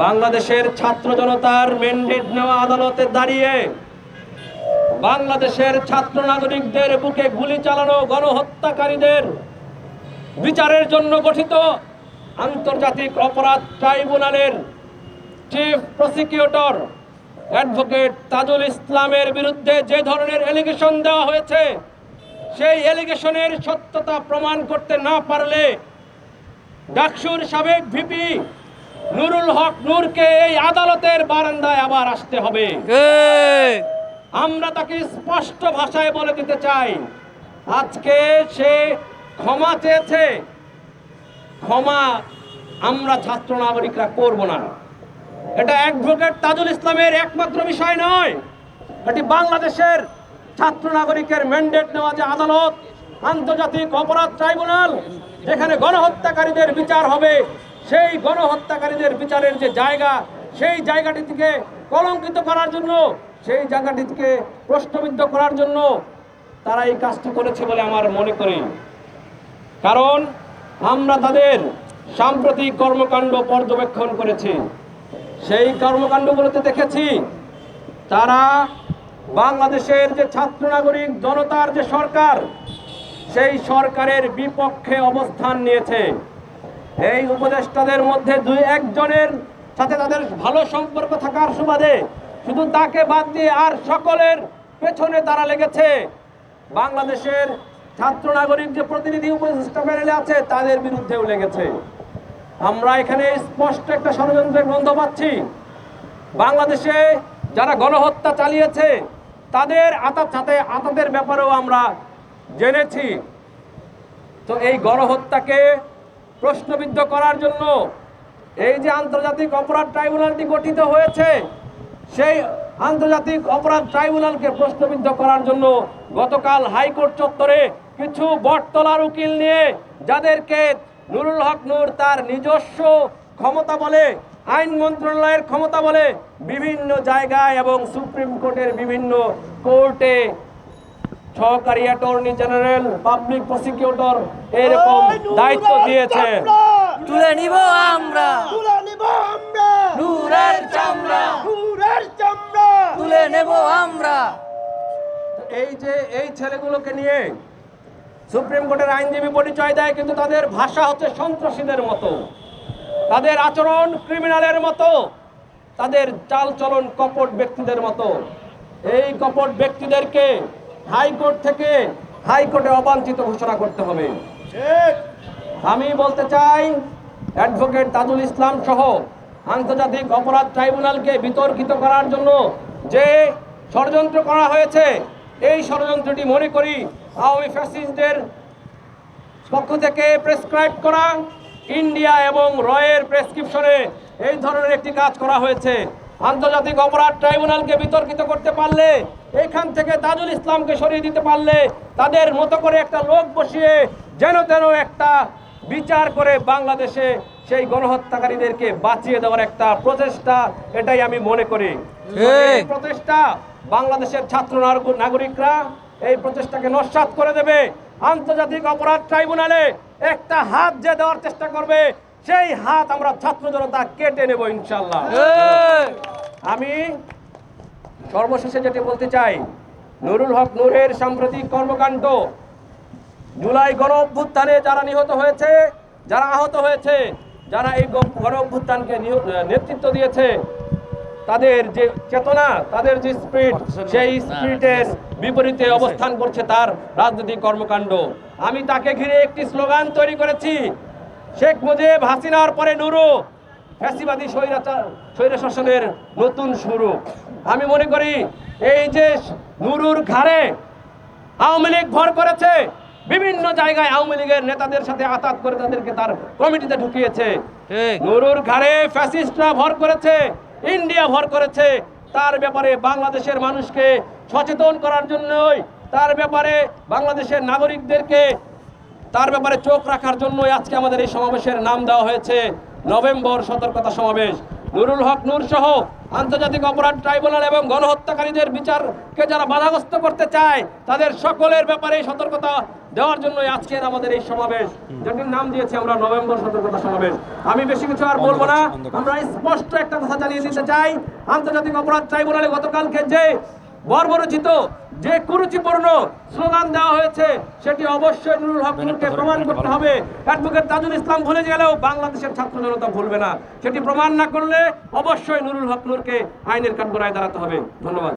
বাংলাদেশের ছাত্র জনতার ম্যান্ডেট নেওয়া আদালতে দাঁড়িয়ে বাংলাদেশের ছাত্র নাগরিকদের বুকে গুলি চালানো গণহত্যাকারীদের বিচারের জন্য গঠিত আন্তর্জাতিক অপরাধ ট্রাইব্যুনালের চিফ প্রসিকিউটর অ্যাডভোকেট তাজুল ইসলামের বিরুদ্ধে যে ধরনের এলিগেশন দেওয়া হয়েছে, সেই এলিগেশনের সত্যতা প্রমাণ করতে না পারলে ডাকসুর সাবেক ভিপি নুরুল হক নূরকে এই আদালতের বারান্দায় আবার আসতে হবে। আমরা তাকে স্পষ্ট ভাষায় বলে দিতে চাই আজকে সে ক্ষমা চেয়েছে। ক্ষমা আমরা ছাত্র নাগরিকরা করব না। এটা অ্যাডভোকেট তাজুল ইসলামের একমাত্র বিষয় নয়। এটি বাংলাদেশের ছাত্র নাগরিকের ম্যান্ডেট নেওয়া যে আদালত আন্তর্জাতিক অপরাধ ট্রাইব্যুনাল যেখানে গণহত্যাকারীদের বিচার হবে সেই গণহত্যাকারীদের বিচারের যে জায়গা, সেই জায়গাটি থেকে কলঙ্কিত করার জন্য, সেই জায়গাটি থেকে প্রশ্নবিদ্ধ করার জন্য তারা এই কাজটি করেছে বলে আমার মনে করি। কারণ আমরা তাদের সাম্প্রতিক কর্মকাণ্ড পর্যবেক্ষণ করেছি। সেই কর্মকাণ্ডগুলোতে দেখেছি, তারা বাংলাদেশের যে ছাত্র নাগরিক জনতার যে সরকার, সেই সরকারের বিপক্ষে অবস্থান নিয়েছে। এই উপদেষ্টাদের মধ্যে দুই একজনের সাথে তাদের ভালো সম্পর্ক থাকার সুবাদে শুধু তাকে বাদ দিয়ে আর সকলের পেছনে তারা লেগেছে। বাংলাদেশের ছাত্র নাগরিক যে প্রতিনিধি উপদেষ্টা প্যানেলে আছে, তাদের বিরুদ্ধেও লেগেছে। আমরা এখানে স্পষ্ট একটা ষড়যন্ত্রের গন্ধ পাচ্ছি। বাংলাদেশে যারা গণহত্যা চালিয়েছে, তাদের আতাত সাথে আতাতের ব্যাপারেও আমরা জেনেছি। তো এই গণহত্যাকে প্রশ্নবিদ্ধ করার জন্য এই যে আন্তর্জাতিক অপরাধ ট্রাইব্যুনালটি গঠিত হয়েছে, সেই আন্তর্জাতিক অপরাধ ট্রাইব্যুনালকে প্রশ্নবিদ্ধ করার জন্য গতকাল হাইকোর্ট চত্বরে কিছু বটতলার উকিল নিয়ে যাদেরকে নুরুল হক নূর তার নিজস্ব ক্ষমতা বলে, আইন মন্ত্রণালয়ের ক্ষমতা বলে বিভিন্ন জায়গায় এবং সুপ্রিম কোর্টের বিভিন্ন কোর্টে সহকারী অ্যাটর্নি জেনারেল পাবলিক প্রসিকিউটর এরকম দায়িত্ব দিয়েছে। তুলে নিব আমরা। তুলে নিব আমরা। নূরের চামড়া। নূরের চামড়া। তুলে নেব আমরা। এই যে এই ছেলেগুলোকে নিয়ে সুপ্রিম কোর্টের আইনজীবী পরিচয় দেয় কিন্তু তাদের ভাষা হচ্ছে সন্ত্রাসীদের মতো। তাদের আচরণ ক্রিমিনালের মতো। তাদের চালচলন কপট ব্যক্তিদের মতো। এই কপট ব্যক্তিদেরকে হাইকোর্ট থেকে হাইকোর্টে অবাঞ্ছিত ঘোষণা করতে হবে। ঠিক। আমি বলতে চাই অ্যাডভোকেট তাজুল ইসলাম সহ আন্তর্জাতিক অপরাধ ট্রাইব্যুনালকে বিতর্কিত করার জন্য যে ষড়যন্ত্র করা হয়েছে এই ষড়যন্ত্রটি মনে করি আওয়ামী ফ্যাসিস্টদের পক্ষ থেকে প্রেসক্রাইব করা ইন্ডিয়া এবং রয়ের প্রেসক্রিপশনে এই ধরনের একটি কাজ করা হয়েছে। আন্তর্জাতিক অপরাধ ট্রাইব্যুনালকে বিতর্কিত করতে পারলে এখান থেকে তাজুল ইসলামকে সরিয়ে দিতে পারলে তাদের মতো করে একটা লোক বসিয়ে যেন তেন একটা বিচার করে বাংলাদেশে সেই গণহত্যাকারীদেরকে বাঁচিয়ে দেওয়ার একটা প্রচেষ্টা এটাই আমি মনে করি। এই প্রচেষ্টা বাংলাদেশের ছাত্র নাগ- নাগরিকরা এই প্রচেষ্টাকে নস্বাত করে দেবে। আন্তর্জাতিক অপরাধ ট্রাইব্যুনালে একটা হাত যে দেওয়ার চেষ্টা করবে সেই হাত আমরা ছাত্র জনতা কেটে নেব ইনশাল্লাহ আমি সর্বশেষে যেটি বলতে চাই নুরুল হক নূরের সাম্প্রতিক কর্মকাণ্ড জুলাই গণ অভ্যুত্থানে যারা নিহত হয়েছে যারা আহত হয়েছে যারা এই গণ অভ্যুত্থানকে নেতৃত্ব দিয়েছে তাদের যে চেতনা তাদের যে স্পিরিট সেই স্পিরিটের বিপরীতে অবস্থান করছে তার রাজনৈতিক কর্মকাণ্ড। আমি তাকে ঘিরে একটি স্লোগান তৈরি করেছি শেখ মুজিব হাসিনার পরে নুরু। ফ্যাসিবাদী স্বৈরাচার শাসনের নতুন শুরু। আমি মনে করি এই যে নুরুর ঘাড়ে আওয়ামী লীগ ভর করেছে বিভিন্ন জায়গায় আওয়ামী লীগের নেতাদের সাথে আতাত করে তাদেরকে তার কমিটিতে ঢুকিয়েছে। নুরুর ঘাড়ে ফ্যাসিস্টরা ভর করেছে ইন্ডিয়া ভর করেছে। তার ব্যাপারে বাংলাদেশের মানুষকে সচেতন করার জন্যই তার ব্যাপারে বাংলাদেশের নাগরিকদেরকে তার ব্যাপারে চোখ রাখার জন্যই আজকে আমাদের এই সমাবেশের নাম দেওয়া হয়েছে নভেম্বর সতর্কতা সমাবেশ। নুরুল হক নূর সহ আন্তর্জাতিক অপরাধ ট্রাইব্যুনাল এবং গণহত্যাকারীদের বিচারকে যারা বাধাগ্রস্ত করতে চায় তাদের সকলের ব্যাপারে সতর্কতা দেওয়ার জন্য আজকের আমাদের এই সমাবেশ। যেটির নাম দিয়েছি আমরা নভেম্বর সতর্কতা সমাবেশ। আমি বেশি কিছু আর বলব না। আমরা স্পষ্ট একটা কথা জানিয়ে দিতে চাই। আন্তর্জাতিক অপরাধ ট্রাইব্যুনালে গতকালকে যে বর্বরচিত যে কুরুচিপূর্ণ স্লোগান দেওয়া হয়েছে সেটি অবশ্যই নুরুল হক নূরকে প্রমাণ করতে হবে। অ্যাডভোকেট তাজুল ইসলাম ভুলে গেলেও বাংলাদেশের ছাত্র জনতা ভুলবে না। সেটি প্রমাণ না করলে অবশ্যই নুরুল হক নূরকে আইনের কাঠগড়ায় দাঁড়াতে হবে। ধন্যবাদ।